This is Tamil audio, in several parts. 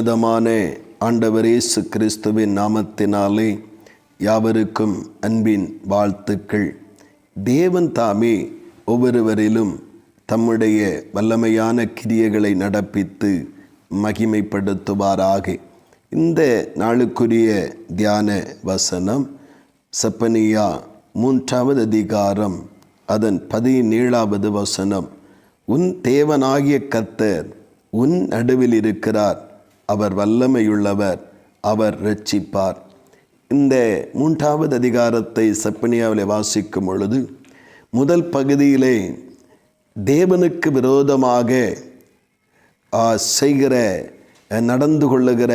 உன்னதமான ஆண்டவர் இயேசு கிறிஸ்துவின் நாமத்தினாலே யாவருக்கும் அன்பின் வாழ்த்துக்கள். தேவன் தாமே ஒவ்வொருவரிலும் தம்முடைய வல்லமையான கிரியைகளை நடப்பித்து மகிமைப்படுத்துவாராக. இந்த நாளுக்குரிய தியான வசனம் செப்பனியா மூன்றாவது அதிகாரம் அதன் பதினேழாவது வசனம். உன் தேவனாகிய கர்த்தர் உன் நடுவில் இருக்கிறார். அவர் வல்லமையுள்ளவர் அவர் ரட்சிப்பார் இந்த மூன்றாவது அதிகாரத்தை செப்பனியாவில் வாசிக்கும் பொழுது முதல் பகுதியிலே தேவனுக்கு விரோதமாக செய்கிற நடந்து கொள்ளுகிற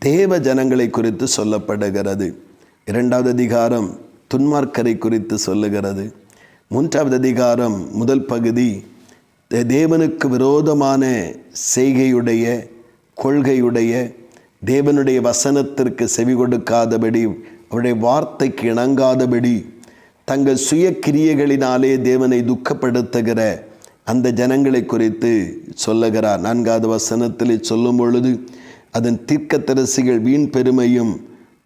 தேவ ஜனங்களை குறித்து சொல்லப்படுகிறது. இரண்டாவது அதிகாரம் துன்மார்க்கரை குறித்து சொல்லுகிறது. மூன்றாவது அதிகாரம் முதல் பகுதி தேவனுக்கு விரோதமான செய்கையுடைய கொள்கையுடைய தேவனுடைய வசனத்திற்கு செவி கொடுக்காதபடி அவருடைய வார்த்தைக்கு இணங்காதபடி தங்கள் சுய கிரியைகளினாலே தேவனை துக்கப்படுத்துகிற அந்த ஜனங்களை குறித்து சொல்லுகிறார். நான்காவது வசனத்தில் சொல்லும் பொழுது அதன் தீர்க்கத்தரசிகள் வீண் பெருமையும்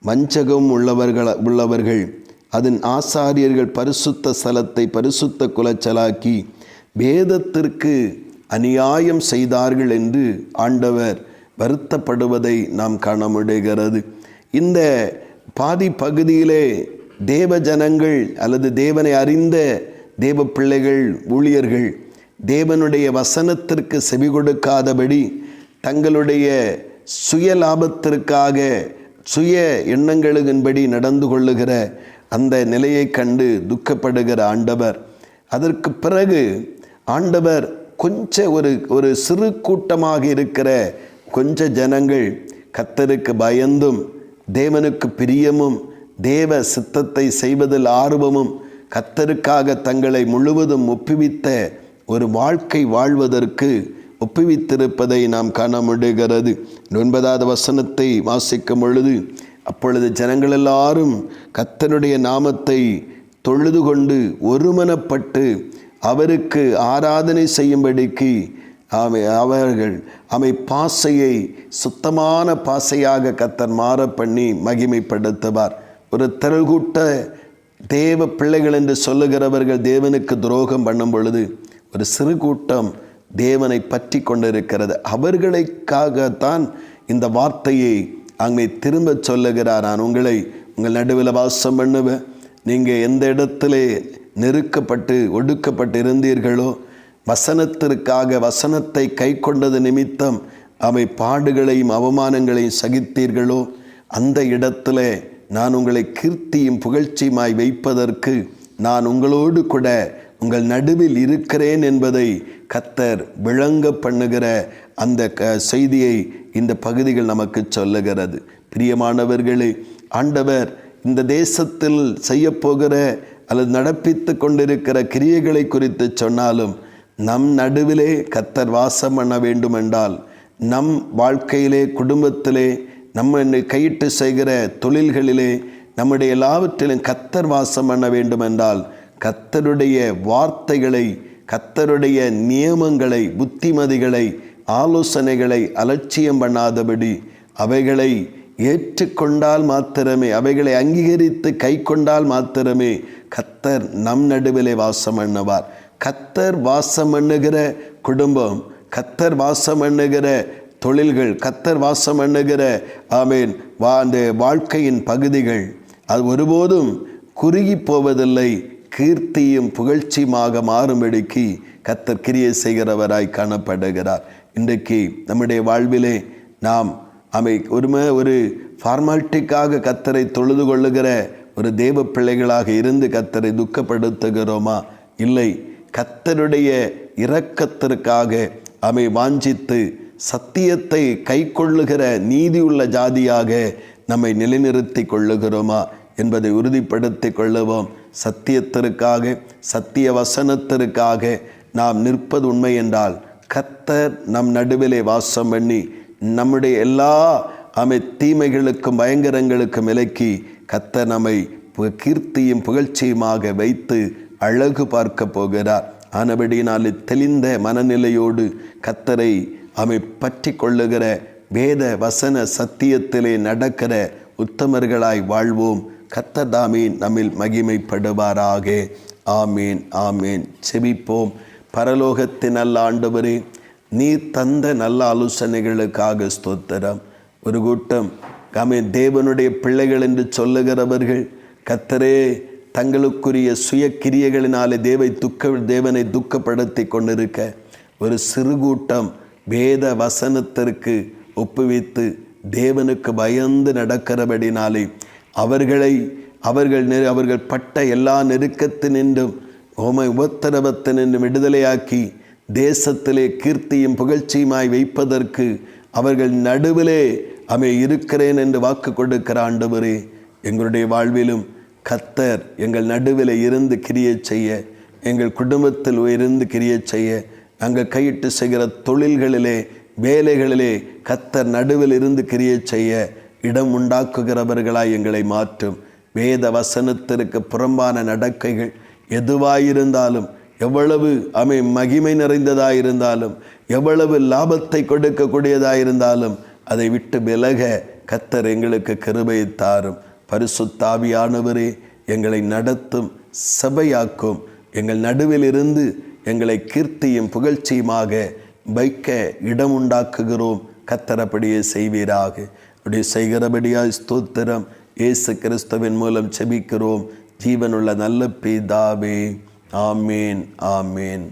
வஞ்சகம் உள்ளவர்கள் உள்ளவர்கள் அதன் ஆசாரியர்கள் பரிசுத்த ஸ்தலத்தை பரிசுத்த குலச்சலாக்கி வேதத்திற்கு அநியாயம் செய்தார்கள் என்று ஆண்டவர் வருத்தப்படுவதை நாம் காண முடிகிறது இந்த பாதி பகுதியிலே தேவ ஜனங்கள் அல்லது தேவனை அறிந்த தேவ பிள்ளைகள் ஊழியர்கள் தேவனுடைய வசனத்திற்கு செவி கொடுக்காதபடி தங்களுடைய சுய லாபத்திற்காக சுய எண்ணங்களுக்கின்படி நடந்து கொள்ளுகிற அந்த நிலையை கண்டு துக்கப்படுகிற ஆண்டவர். அதற்கு பிறகு ஆண்டவர் கொஞ்சம் ஒரு ஒரு சிறு கூட்டமாக இருக்கிற கொஞ்ச ஜனங்கள் கத்தருக்கு பயந்தும் தேவனுக்கு பிரியமும் தேவ சித்தத்தை செய்வதில் ஆர்வமும் கத்தருக்காக தங்களை முழுவதும் ஒப்புவித்த ஒரு வாழ்க்கை வாழ்வதற்கு ஒப்புவித்திருப்பதை நாம் காண முடிகிறது. ஒன்பதாவது வசனத்தை வாசிக்கும் பொழுது அப்பொழுது ஜனங்கள் எல்லாரும் கத்தனுடைய நாமத்தை தொழுது கொண்டு ஒருமனப்பட்டு அவருக்கு ஆராதனை செய்யும்படிக்கு அவை அவர்கள் அவை பாசையை சுத்தமான பாசையாக கத்தர் மாற பண்ணி மகிமைப்படுத்துவார். ஒரு திரள்கூட்ட தேவ பிள்ளைகள் என்று சொல்லுகிறவர்கள் தேவனுக்கு துரோகம் பண்ணும் பொழுது ஒரு சிறு கூட்டம் தேவனை பற்றி கொண்டிருக்கிறது. அவர்களுக்காகத்தான் இந்த வார்த்தையை அங்கே திரும்ப சொல்லுகிறார். நான் உங்களை உங்கள் நடுவில் வாசம் பண்ணுவேன். நீங்கள் எந்த இடத்துல நெருக்கப்பட்டு ஒடுக்கப்பட்டு இருந்தீர்களோ வசனத்திற்காக வசனத்தை கை கொண்டது நிமித்தம் அவை பாடுகளையும் அவமானங்களையும் சகித்தீர்களோ? அந்த இடத்துல நான் உங்களை கீர்த்தியும் புகழ்ச்சியுமாய் வைப்பதற்கு நான் உங்களோடு கூட உங்கள் நடுவில் இருக்கிறேன் என்பதை கத்தர் விளங்க பண்ணுகிற அந்த க செய்தியை இந்த பகுதிகள் நமக்கு சொல்லுகிறது. பிரியமானவர்களே ஆண்டவர் இந்த தேசத்தில் செய்யப்போகிற அல்லது நடப்பித்து கொண்டிருக்கிற கிரியைகளை குறித்து சொன்னாலும் நம் நடுவிலே கத்தர் வாசம் பண்ண வேண்டுமென்றால் நம் வாழ்க்கையிலே குடும்பத்திலே நம்ம கையிட்டு செய்கிற தொழில்களிலே நம்முடைய எல்லாவற்றிலும் கத்தர் வாசம் பண்ண வேண்டுமென்றால் கத்தருடைய வார்த்தைகளை கத்தருடைய நியமங்களை புத்திமதிகளை ஆலோசனைகளை அலட்சியம் பண்ணாதபடி அவைகளை ஏற்றுக்கொண்டால் மாத்திரமே அவைகளை அங்கீகரித்து கை கொண்டால் மாத்திரமே கத்தர் நம் நடுவிலே வாசம் பண்ணுவார். கத்தர் வாசம் எண்ணுகிற குடும்பம் கத்தர் வாசம் எண்ணுகிற தொழில்கள் கத்தர் வாசம் எண்ணுகிற ஆமீன் வா அந்த வாழ்க்கையின் பகுதிகள். அது ஒருபோதும் குறுகி போவதில்லை கீர்த்தியும் புகழ்ச்சியுமாக மாறும்படிக்கு கத்தர் கிரியை செய்கிறவராய் காணப்படுகிறார். இன்றைக்கு நம்முடைய வாழ்விலே நாம் அமை ஒருமை ஒரு ஃபார்மாலிட்டிக்காக கத்தரை தொழுது கொள்ளுகிற ஒரு தேவ பிள்ளைகளாக இருந்து கத்தரை துக்கப்படுத்துகிறோமா? இல்லை. கத்தருடைய இரக்கத்திற்காக அமை வாஞ்சித்து சத்தியத்தை கை கொள்ளுகிற நீதியுள்ள ஜாதியாக நம்மை நிலைநிறுத்தி கொள்ளுகிறோமா என்பதை உறுதிப்படுத்தி கொள்ளுவோம். சத்தியத்திற்காக சத்திய வசனத்திற்காக நாம் நிற்பது உண்மை என்றால் கத்தர் நம் நடுவிலே வாசம் பண்ணி நம்முடைய எல்லா அமை தீமைகளுக்கும் பயங்கரங்களுக்கும் விலக்கி கத்தர் நம்மை பு- கீர்த்தியும் புகழ்ச்சியுமாக வைத்து அழகு பார்க்க போகிறார். ஆனபடியினால் தெளிந்த மனநிலையோடு கத்தரை அமை பற்றி கொள்ளுகிற வேத வசன சத்தியத்திலே நடக்கிற உத்தமர்களாய் வாழ்வோம். கத்ததாமே நம்மில் மகிமைப்படுவாராக. ஆமீன் ஆமீன். செபிப்போம். பரலோகத்தின் நல்ல ஆண்டவரே நீர் தந்த நல்ல ஆலோசனைகளுக்காக ஸ்தோத்திரம். ஒரு கூட்டம் ஆமே தேவனுடைய பிள்ளைகள் என்று சொல்லுகிறவர்கள் கத்தரே தங்களுக்குரிய சுய கிரியைகளினாலே தேவை துக்க தேவனை துக்கப்படுத்தி கொண்டிருக்க ஒரு சிறு கூட்டம் வேத வசனத்திற்கு ஒப்புவித்து தேவனுக்கு பயந்து நடக்கிறபடினாலே அவர்களை அவர்கள் நெரு அவர்கள் பட்ட எல்லா நெருக்கத்தினின்றும் ஓமை உபத்திரவத்தினின்றும் விடுதலையாக்கி தேசத்திலே கீர்த்தியும் புகழ்ச்சியுமாய் வைப்பதற்கு அவர்கள் நடுவிலே அமை இருக்கிறேன் என்று வாக்கு கொடுக்கிற ஆண்டவரே எங்களுடைய வாழ்விலும் கத்தர் எங்கள் நடுவில் இருந்து கிரியை செய்ய எங்கள் குடும்பத்தில் இருந்து கிரியை செய்ய நாங்கள் கையிட்டு செய்கிற தொழில்களிலே வேலைகளிலே கத்தர் நடுவில் இருந்து கிரியை செய்ய இடம் உண்டாக்குகிறவர்களாய் எங்களை மாற்றும். வேத வசனத்திற்கு புறம்பான நடக்கைகள் எதுவாயிருந்தாலும் எவ்வளவு அமை மகிமை நிறைந்ததாயிருந்தாலும் எவ்வளவு லாபத்தை கொடுக்கக்கூடியதாயிருந்தாலும் அதை விட்டு விலக கத்தர் எங்களுக்கு கிருபை தாரும். பரிசுத்தாவியானவரே எங்களை நடத்தும் சபையாக்கும் எங்கள் நடுவிலிருந்து எங்களை கீர்த்தியும் புகழ்ச்சியுமாக வைக்க இடம் உண்டாக்குகிறோம் கத்தரப்படியே செய்வீராக. அப்படி செய்கிறபடியாய் ஸ்தோத்திரம். இயேசு கிறிஸ்துவின் மூலம் செபிக்கிறோம் ஜீவனுள்ள நல்ல பிதாவே. ஆமேன் ஆமேன்.